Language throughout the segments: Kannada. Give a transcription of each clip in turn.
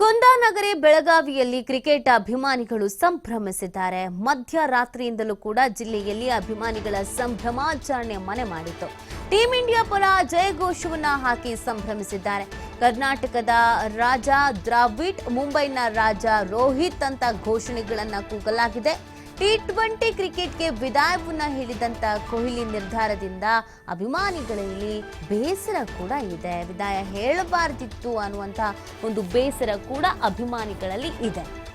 ಕುಂದಾನಗರಿ ಬೆಳಗಾವಿಯಲ್ಲಿ ಕ್ರಿಕೆಟ್ ಅಭಿಮಾನಿಗಳು ಸಂಭ್ರಮಿಸಿದ್ದಾರೆ. ಮಧ್ಯರಾತ್ರಿಯಿಂದಲೂ ಕೂಡ ಜಿಲ್ಲೆಯಲ್ಲಿ ಅಭಿಮಾನಿಗಳ ಸಂಭ್ರಮಾಚರಣೆ ಮನೆ ಮಾಡಿತು ಟೀಂ ಇಂಡಿಯಾ ಪರ ಜಯಘೋಷವನ್ನ ಹಾಕಿ ಸಂಭ್ರಮಿಸಿದ್ದಾರೆ. ಕರ್ನಾಟಕದ ರಾಜ ದ್ರಾವಿಡ್, ಮುಂಬೈನ ರಾಜ ರೋಹಿತ್ ಅಂತ ಘೋಷಣೆಗಳನ್ನ ಕೂಗಲಾಗಿದೆ. ಟಿ ಟ್ವೆಂಟಿ ಕ್ರಿಕೆಟ್ಗೆ ವಿದಾಯವನ್ನ ಹೇಳಿದಂತ ಕೊಹ್ಲಿ ನಿರ್ಧಾರದಿಂದ ಅಭಿಮಾನಿಗಳಲ್ಲಿ ಬೇಸರ ಕೂಡ ಇದೆ. ವಿದಾಯ ಹೇಳಬಾರ್ದಿತ್ತು ಅನ್ನುವಂಥ ಒಂದು ಬೇಸರ ಕೂಡ ಅಭಿಮಾನಿಗಳಲ್ಲಿ ಇದೆ.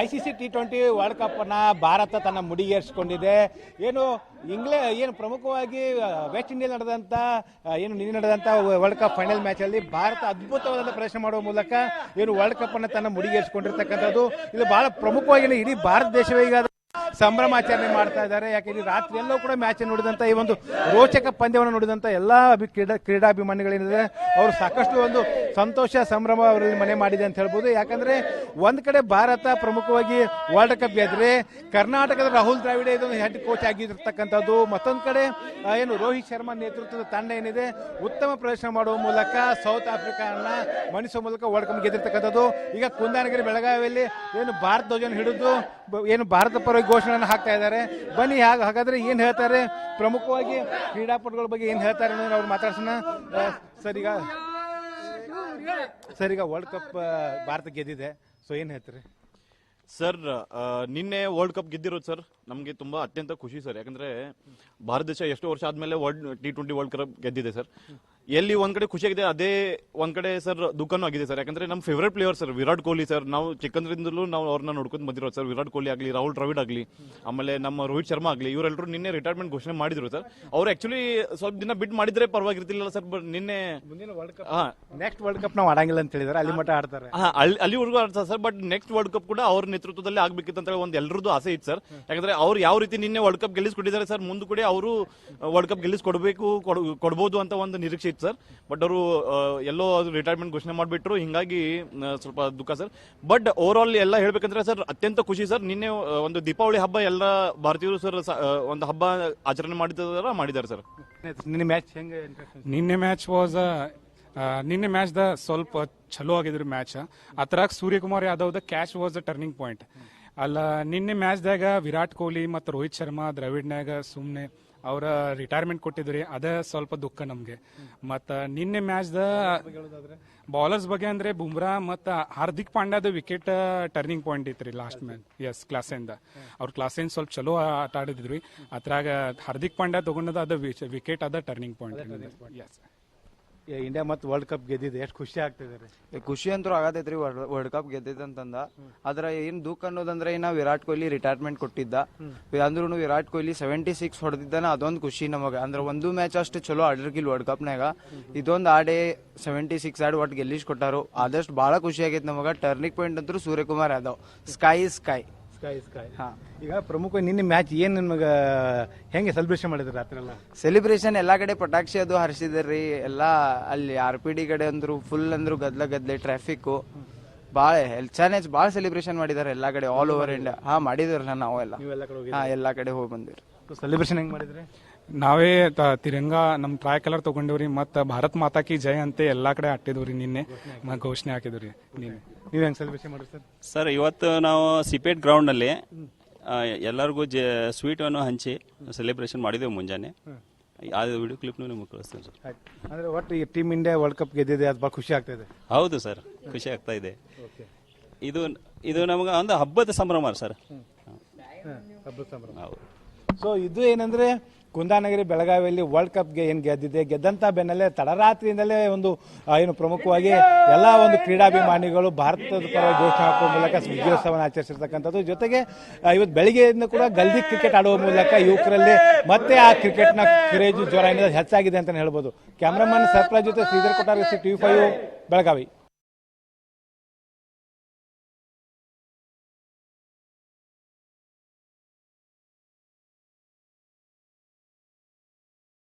I C C T twenty world ಕಪ್ಪನ್ನು Bharat ತನ್ನ ಮುಡಿಗೇರಿಸಿಕೊಂಡಿದೆ. ಏನು ಇಂಗ್ಲೆ, ಏನು ಪ್ರಮುಖವಾಗಿ ವೆಸ್ಟ್ ಇಂಡೀಸ್ ನಡೆದಂಥ ಏನು ನಿನ್ನೆ ನಡೆದಂಥ ವರ್ಲ್ಡ್ ಕಪ್ ಫೈನಲ್ ಮ್ಯಾಚಲ್ಲಿ ಭಾರತ ಅದ್ಭುತವಾದ ಪ್ರದರ್ಶನ ಮಾಡುವ ಮೂಲಕ ಏನು ವರ್ಲ್ಡ್ ಕಪ್ಪನ್ನು ತನ್ನ ಮುಡಿಗೇರಿಸಿಕೊಂಡಿರ್ತಕ್ಕಂಥದ್ದು. ಇದು ಬಹಳ ಪ್ರಮುಖವಾಗಿ ಇಡೀ ಭಾರತ ದೇಶವೇ ಈಗ ಸಂಭ್ರಮಾಚರಣೆ ಮಾಡ್ತಾ ಇದ್ದಾರೆ. ಯಾಕೆಂದ್ರೆ ರಾತ್ರಿ ಎಲ್ಲೂ ಕೂಡ ಮ್ಯಾಚ್ ನೋಡಿದಂತ ಈ ಒಂದು ರೋಚಕ ಪಂದ್ಯವನ್ನು ನೋಡಿದಂತ ಎಲ್ಲಾ ಅಭಿ ಕ್ರೀಡಾ ಕ್ರೀಡಾಭಿಮಾನಿಗಳೇನಿದೆ ಅವರು ಸಾಕಷ್ಟು ಒಂದು ಸಂತೋಷ, ಸಂಭ್ರಮ ಅವರಲ್ಲಿ ಮನೆ ಮಾಡಿದೆ ಅಂತ ಹೇಳ್ಬೋದು. ಯಾಕಂದ್ರೆ ಒಂದ್ ಕಡೆ ಭಾರತ ಪ್ರಮುಖವಾಗಿ ವರ್ಲ್ಡ್ ಕಪ್ ಗೆದ್ರೆ ಕರ್ನಾಟಕದ ರಾಹುಲ್ ದ್ರಾವಿಡ ಇದೊಂದು ಹೆಡ್ ಕೋಚ್ ಆಗಿರ್ತಕ್ಕಂಥದ್ದು. ಮತ್ತೊಂದ್ ಕಡೆ ಏನು ರೋಹಿತ್ ಶರ್ಮಾ ನೇತೃತ್ವದ ತಂಡ ಏನಿದೆ, ಉತ್ತಮ ಪ್ರದರ್ಶನ ಮಾಡುವ ಮೂಲಕ ಸೌತ್ ಆಫ್ರಿಕಾನ ಮಣಿಸುವ ಮೂಲಕ ವರ್ಲ್ಡ್ ಕಪ್ ಗೆದ್ದಿರ್ತಕ್ಕಂಥದ್ದು. ಈಗ ಕುಂದಾನಗಿರಿ ಬೆಳಗಾವಿಯಲ್ಲಿ ಏನು ಭಾರತ ಧ್ವಜನ ಹಿಡಿದು, ಏನು ಭಾರತ ಪರವಾಗಿ ಘೋಷಣೆಯನ್ನು ಹಾಕ್ತಾ ಇದ್ದಾರೆ. ಬನ್ನಿ, ಹಾಗ, ಹಾಗಾದ್ರೆ ಏನು ಹೇಳ್ತಾರೆ? ಪ್ರಮುಖವಾಗಿ ಕ್ರೀಡಾಪಟುಗಳ ಬಗ್ಗೆ ಏನು ಹೇಳ್ತಾರೆ ಅನ್ನೋದನ್ನ ಅವ್ರು ಮಾತಾಡ್ಸೋಣ. ಸರಿಗ ಸರ್, ಈಗ ಸರ್, ಈಗ ವರ್ಲ್ಡ್ ಕಪ್ ಭಾರತ ಗೆದ್ದಿದೆ. ಸೊ ಏನು ಹೇಳ್ತಾರೆ? ಸರ್ ನಿನ್ನೆ ವರ್ಲ್ಡ್ ಕಪ್ ಗೆದ್ದಿರೋದು ಸರ್, ನಮಗೆ ತುಂಬ ಅತ್ಯಂತ ಖುಷಿ ಸರ್. ಯಾಕಂದ್ರೆ ಭಾರತ ದೇಶ ಎಷ್ಟು ವರ್ಷ ಆದಮೇಲೆ world T twenty world cup ಗೆದ್ದಿದೆ ಸರ್. ಎಲ್ಲಿ ಒಂದ್ ಕಡೆ ಖುಷಿಯಾಗಿದೆ ಅದೇ ಒಂದ್ ಕಡೆ ಸರ್ ದುಃಖನೂ ಆಗಿದೆ ಸರ್. ಯಾಕಂದ್ರೆ ನಮ್ಮ favourite player sir Virat Kohli sir. ನಾವು ಚಿಕ್ಕಂದ್ರಿಂದಲೂ ನಾವು ಅವ್ರನ್ನ ನೋಡ್ಕೊಂಡು ಬಂದಿರೋದು ಸರ್. ವಿರಾಟ್ ಕೊಹ್ಲಿ ಆಗಲಿ ರಾಹುಲ್ ದ್ರಾವಿಡ್ ಆಗಲಿ ಆಮೇಲೆ ನಮ್ಮ ರೋಹಿತ್ ಶರ್ಮಾ ಆಗಲಿ ಇವರೆಲ್ಲರೂ ನಿನ್ನೆ ರಿಟೈರ್ಮೆಂಟ್ ಘೋಷಣೆ ಮಾಡಿದ್ರು ಸರ್. ಅವ್ರು ಆಕ್ಚುಲಿ ಸ್ವಲ್ಪ ದಿನ ಬಿಟ್ ಮಾಡಿದ್ರೆ ಪರವಾಗಿರ್ತಿಲ್ಲ ಸರ್ ಬಟ್ ನಿನ್ನೆ ನೆಕ್ಸ್ಟ್ ವರ್ಲ್ಡ್ ಕಪ್ ನಾವು ಆಡಂಗಿಲ್ಲ ಅಂತ ಹೇಳಿದಾರೆ. ಅಲ್ಲಿ ಮಟ್ಟ ಆಡ್ತಾರೆ. ಅಲ್ಲಿವರೆಗೂ ಆಡ್ತಾರೆ sir but next world cup ಕೂಡ ಅವ್ರ ನೇತೃತ್ವದಲ್ಲಿ ಆಗ್ಬೇಕಿತ್ತು ಅಂತ ಹೇಳಿ ಒಂದು ಎಲ್ಲರದ್ದು ಆಸೆ ಇತ್ತು ಸರ್. ಯಾಕಂದ್ರೆ ಅವ್ರು ಯಾವ ರೀತಿ ನಿನ್ನೆ ವರ್ಲ್ಡ್ ಕಪ್ ಗೆಲ್ಲಿಸ್ಕೊಟ್ಟಿದ್ದಾರೆ ಸರ್ ಮುಂದೆ ಕೂಡ ಅವರು ವರ್ಲ್ಡ್ ಕಪ್ ಗೆಲ್ಲಿಸ್ಕೊಡ್ಬೇಕು ಕೊಡ್- ಕೊಡ್ಬೋದು ಅಂತ ಒಂದು ನಿರೀಕ್ಷೆ ಇತ್ತು ಸರ್. ಬಟ್ ಅವರು ಎಲ್ಲೋ ಅದು ರಿಟೈರ್ಮೆಂಟ್ ಘೋಷಣೆ ಮಾಡಿಬಿಟ್ರು. ಹಿಂಗಾಗಿ ಸ್ವಲ್ಪ ದುಃಖ ಸರ್. ಬಟ್ ಓವರ್ ಆಲ್ ಎಲ್ಲ ಹೇಳ್ಬೇಕಂದ್ರೆ ಸರ್ ಅತ್ಯಂತ ಖುಷಿ ಸರ್. ನಿನ್ನೆ ಒಂದು ದೀಪಾವಳಿ ಹಬ್ಬ ಎಲ್ಲ ಭಾರತೀಯರು ಸರ್ ಒಂದು ಹಬ್ಬ ಆಚರಣೆ ಮಾಡಿದಾರ ಮಾಡಿದ್ದಾರೆ ಸರ್. ನಿನ್ನೆ ಮ್ಯಾಚ್ ಹೆಂಗೆ ನಿನ್ನೆ ಮ್ಯಾಚ್ ವಾಸ್ ನಿನ್ನೆ ಮ್ಯಾಚ್ದ ದ ಸ್ವಲ್ಪ ಚಲೋ ಆಗಿದ್ರು ಮ್ಯಾಚ್ ಅದ್ರಾಗ Suryakumar ಯಾದವ್ದ catch was a turning point ಅಲ್ಲ ನಿನ್ನೆ ಮ್ಯಾಚ್ದಾಗ ವಿರಾಟ್ ಕೊಹ್ಲಿ ಮತ್ತು ರೋಹಿತ್ ಶರ್ಮಾ ದ್ರಾವಿಡ್ನಾಗ ಸುಮ್ಮನೆ ಅವರ ರಿಟೈರ್ಮೆಂಟ್ ಕೊಟ್ಟಿದ್ರಿ ಅದ ಸ್ವಲ್ಪ ದುಃಖ ನಮಗೆ. ಮತ್ತು ನಿನ್ನೆ ಮ್ಯಾಚ್ದ ಬಾಲರ್ಸ್ ಬಗ್ಗೆ ಅಂದರೆ ಬುಮ್ರಾ ಮತ್ತು ಹಾರ್ದಿಕ್ ಪಾಂಡ್ಯದ ವಿಕೆಟ್ ಟರ್ನಿಂಗ್ ಪಾಯಿಂಟ್ ಇತ್ರಿ ಲಾಸ್ಟ್ ಮ್ಯಾಚ್ ಎಸ್ ಕ್ಲಾಸಿಂದ ಅವ್ರ ಕ್ಲಾಸಿಂದ ಸ್ವಲ್ಪ ಚಲೋ ಆಟ ಆಡಿದ್ರಿ ಅದ್ರಾಗ ಹಾರ್ದಿಕ್ ಪಾಂಡ್ಯ ತೊಗೊಂಡದ ಅದ ವಿಕೆಟ್ ಅದ ಟರ್ನಿಂಗ್ ಪಾಯಿಂಟ್ ಎಸ್ ಇಂಡಿಯಾ ಮತ್ತು ವರ್ಲ್ಡ್ ಕಪ್ ಗೆದ್ದಿದೆ. ಎಷ್ಟು ಖುಷಿ ಆಗ್ತಿದ್ದಾರೆ. ಏ, ಖುಷಿ ಅಂತೂ ಆಗತೈತ್ರಿ. ವರ್ಲ್ಡ್ ಕಪ್ ಗೆದ್ದಿದಂತಂದ ಆದ್ರೆ ಏನ್ ದುಃಖ ಅನ್ನೋದಂದ್ರೆ ಇನ್ನ ವಿರಾಟ್ ಕೊಹ್ಲಿ ರಿಟೈರ್ಮೆಂಟ್ ಕೊಟ್ಟಿದ್ದ. ಅಂದ್ರೂ ವಿರಾಟ್ ಕೊಹ್ಲಿ ಸೆವೆಂಟಿ ಸಿಕ್ಸ್ ಹೊಡೆದಿದ್ದಾನ. ಅದೊಂದು ಖುಷಿ ನಮಗೆ. ಅಂದ್ರೆ ಒಂದು ಮ್ಯಾಚ್ ಅಷ್ಟು ಚಲೋ ಆಡಿರ್ಗಿಲ್ ವರ್ಲ್ಡ್ ಕಪ್ನಾಗ ಇದೊಂದು ಆಡೆ ಸೆವೆಂಟಿ ಸಿಕ್ಸ್ ಆಡ್ ಒಟ್ಟು ಗೆಲ್ಲಿಸ್ ಕೊಟ್ಟಾರು ಆದಷ್ಟು ಬಹಳ ಖುಷಿ ಆಗೈತೆ ನಮಗ. ಟರ್ನಿಂಗ್ ಪಾಯಿಂಟ್ ಅಂತೂ Suryakumar Yadav. Sky sky sky sky ಈಗ ಪ್ರಮುಖ ನಿನ್ನೆ ಮ್ಯಾಚ್ ಏನು ನಿಮಗೆ ಹೆಂಗೆ ಸೆಲೆಬ್ರೇಷನ್ ಮಾಡಿದ್ರಿ ರಾತ್ರಿ ಎಲ್ಲ? ಸೆಲೆಬ್ರೇಷನ್ ಎಲ್ಲಾ ಕಡೆ ಪಟಾಕ್ಷಿ ಅದು ಹರಿಸಿದ್ರಿ. ಎಲ್ಲಾ ಅಲ್ಲಿ ಆರ್ ಪಿ ಡಿ ಕಡೆ ಅಂದ್ರು ಫುಲ್ ಅಂದ್ರು ಗದ್ಲ ಗದ್ಲೆ ಟ್ರಾಫಿಕ್ ಬಾಳ ಚೆನ್ನಾಗಿ ಭಾಳ ಸೆಲೆಬ್ರೇಷನ್ ಮಾಡಿದಾರೆ ಎಲ್ಲಾ ಕಡೆ ಆಲ್ ಓವರ್ ಇಂಡಿಯಾ ಹಾ ಮಾಡಿದ್ರಲ್ಲ ನಾವು ಎಲ್ಲ ನೀವೆಲ್ಲ ಕಡೆ ಹೋಗಿ ಹಾ ಎಲ್ಲಾ ಕಡೆ ಹೋಗಿ ಬಂದಿರಿ ಸೆಲೆಬ್ರೇಷನ್ ಹೆಂಗ್ ಮಾಡಿದ್ರಿ? ನಾವೇ ತ- ತಿರಂಗ ನಮ್ಮ ಟ್ರೈ ಕಲರ್ ತಗೊಂಡಿವ್ರಿ ಮತ್ತ ಭಾರತ್ ಮಾತಾ ಕಿ ಜಯ ಅಂತ ಎಲ್ಲಾ ಕಡೆ ಅಟ್ಟಿದ್ವಿ ನಿನ್ನೆ. ಮ- ಘೋಷಣೆ ಹಾಕಿದ್ವಿ ನಿನ್ನೆ. ನೀವ್ ಹೆಂಗ್ ಸೆಲೆಬ್ರೇಷನ್ ಮಾಡಿರಿ ಸರ್? ಸರ್ ಇವತ್ತು ನಾವು ಸಿಪೇಟ್ ಗ್ರೌಂಡ್ನಲ್ಲಿ ಎಲ್ಲರಿಗೂ ಸ್ವೀಟ್ ಸ್ವೀಟನ್ನು ಹಂಚಿ ಸೆಲೆಬ್ರೇಷನ್ ಮಾಡಿದೆವು ಮುಂಜಾನೆ. ಆ ವಿಡಿಯೋ ಕ್ಲಿಪ್ನು ನಿಮಗೆ ಕಳಿಸ್ತೇನೆ ಸರ್. ಆಯ್ತು. ಅಂದ್ರೆ ಒಟ್ಟು ಈ ಟೀಮ್ ಇಂಡಿಯಾ ವರ್ಲ್ಡ್ ಕಪ್ ಗೆದ್ದಿದೆ ಅದು ಭಾಳ ಖುಷಿ ಆಗ್ತಾ ಇದೆ. ಹೌದು ಸರ್ ಖುಷಿ ಆಗ್ತಾ ಇದೆ. ಇದು ಇದು ನಮಗೆ ಒಂದು ಹಬ್ಬದ ಸಂಭ್ರಮ ಸರ್. ಹಬ್ಬದ ಸಂಭ್ರಮ. ಹೌದು. ಸೊ ಇದು ಏನಂದ್ರೆ ಕುಂದಾನಗರಿ ಬೆಳಗಾವಿಯಲ್ಲಿ ವರ್ಲ್ಡ್ ಕಪ್ಗೆ ಏನ್ ಗೆದ್ದಿದೆ? ಗೆದ್ದಂತ ಬೆನ್ನಲ್ಲೇ ತಡರಾತ್ರಿಯಿಂದಲೇ ಒಂದು ಏನು ಪ್ರಮುಖವಾಗಿ ಎಲ್ಲಾ ಒಂದು ಕ್ರೀಡಾಭಿಮಾನಿಗಳು ಭಾರತದ ಪರ ಘೋಷಣೆ ಹಾಕುವ ಮೂಲಕ ವಿಜಯೋತ್ಸವನ ಆಚರಿಸಿರ್ತಕ್ಕಂಥದ್ದು. ಜೊತೆಗೆ ಇವತ್ತು ಬೆಳಿಗ್ಗೆಯಿಂದ ಕೂಡ ಗಲ್ದಿ ಕ್ರಿಕೆಟ್ ಆಡುವ ಮೂಲಕ ಯುವಕರಲ್ಲಿ ಮತ್ತೆ ಆ ಕ್ರಿಕೆಟ್ನ ಕ್ರೇಜ್ ಜ್ವರ ಏನಿದೆ ಹೆಚ್ಚಾಗಿದೆ ಅಂತ ಹೇಳ್ಬೋದು. ಕ್ಯಾಮ್ರಾಮನ್ ಸರ್ಪ್ರೈಸ್ ಜೊತೆ ಶ್ರೀಧರ್ ಕೊಟ್ಟಾರ ಟಿವಿ ಫೈವ್ ಬೆಳಗಾವಿ.